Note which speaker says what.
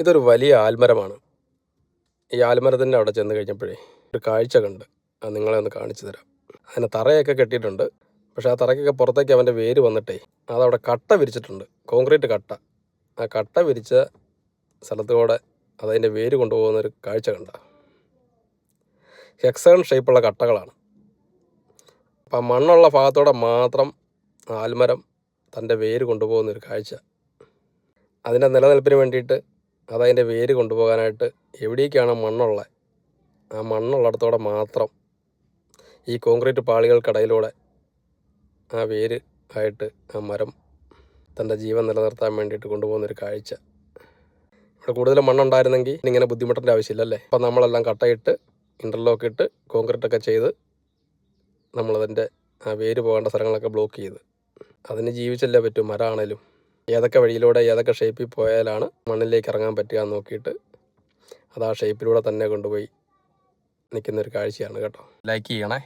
Speaker 1: ഇതൊരു വലിയ ആൽമരമാണ്. ഈ ആൽമരത്തിന്റെ അവിടെ ചെന്ന് കഴിഞ്ഞപ്പോഴേ ഒരു കാഴ്ച കണ്ട്. അത് നിങ്ങളെ ഒന്ന് കാണിച്ചു തരാം. അതിന് തറയൊക്കെ കെട്ടിയിട്ടുണ്ട്. പക്ഷേ ആ തറയ്ക്കൊക്കെ പുറത്തേക്ക് അവന്റെ വേര് വന്നിട്ടേ അതവിടെ കട്ട വിരിച്ചിട്ടുണ്ട്. കോൺക്രീറ്റ് കട്ട. ആ കട്ട വിരിച്ച സ്ഥലത്തൂടെ അതതിന്റെ വേര് കൊണ്ടുപോകുന്നൊരു കാഴ്ച കണ്ട. ഹെക്സൺ ഷേപ്പുള്ള കട്ടകളാണ്. അപ്പം ആ മണ്ണുള്ള ഭാഗത്തോടെ മാത്രം ആൽമരം തന്റെ വേര് കൊണ്ടുപോകുന്നൊരു കാഴ്ച. അതിന്റെ നിലനിൽപ്പിന് വേണ്ടിയിട്ട് അതതിന്റെ വേര് കൊണ്ടുപോകാനായിട്ട് എവിടേക്കാണ് മണ്ണുള്ളത് ആ മണ്ണുള്ളിടത്തോടെ മാത്രം ഈ കോൺക്രീറ്റ് പാളികൾക്കിടയിലൂടെ ആ വേര് ആയിട്ട് ആ മരം തന്റെ ജീവൻ നിലനിർത്താൻ വേണ്ടിയിട്ട് കൊണ്ടുപോകുന്നൊരു കാഴ്ച. ഇവിടെ കൂടുതൽ മണ്ണുണ്ടായിരുന്നെങ്കിൽ ഇങ്ങനെ ബുദ്ധിമുട്ടേണ്ട ആവശ്യമില്ലല്ലേ? അപ്പം നമ്മളെല്ലാം കട്ടയിട്ട് ഇന്റർലോക്ക് ഇട്ട് കോൺക്രീറ്റ് ഒക്കെ ചെയ്ത് നമ്മളതിന്റെ ആ വേര് പോകേണ്ട സ്ഥലങ്ങളൊക്കെ ബ്ലോക്ക് ചെയ്ത്. അതിന് ജീവിച്ചല്ലേ പറ്റും മരമാണേലും. ഏതൊക്കെ വഴിയിലൂടെ ഏതൊക്കെ ഷേപ്പിൽ പോയാലാണ് മണ്ണിലേക്ക് ഇറങ്ങാൻ പറ്റുക എന്ന് നോക്കിയിട്ട് അത് ആ ഷേപ്പിലൂടെ തന്നെ കൊണ്ടുപോയി നിൽക്കുന്നൊരു കാഴ്ചയാണ് കേട്ടോ. ലൈക്ക് ചെയ്യണേ.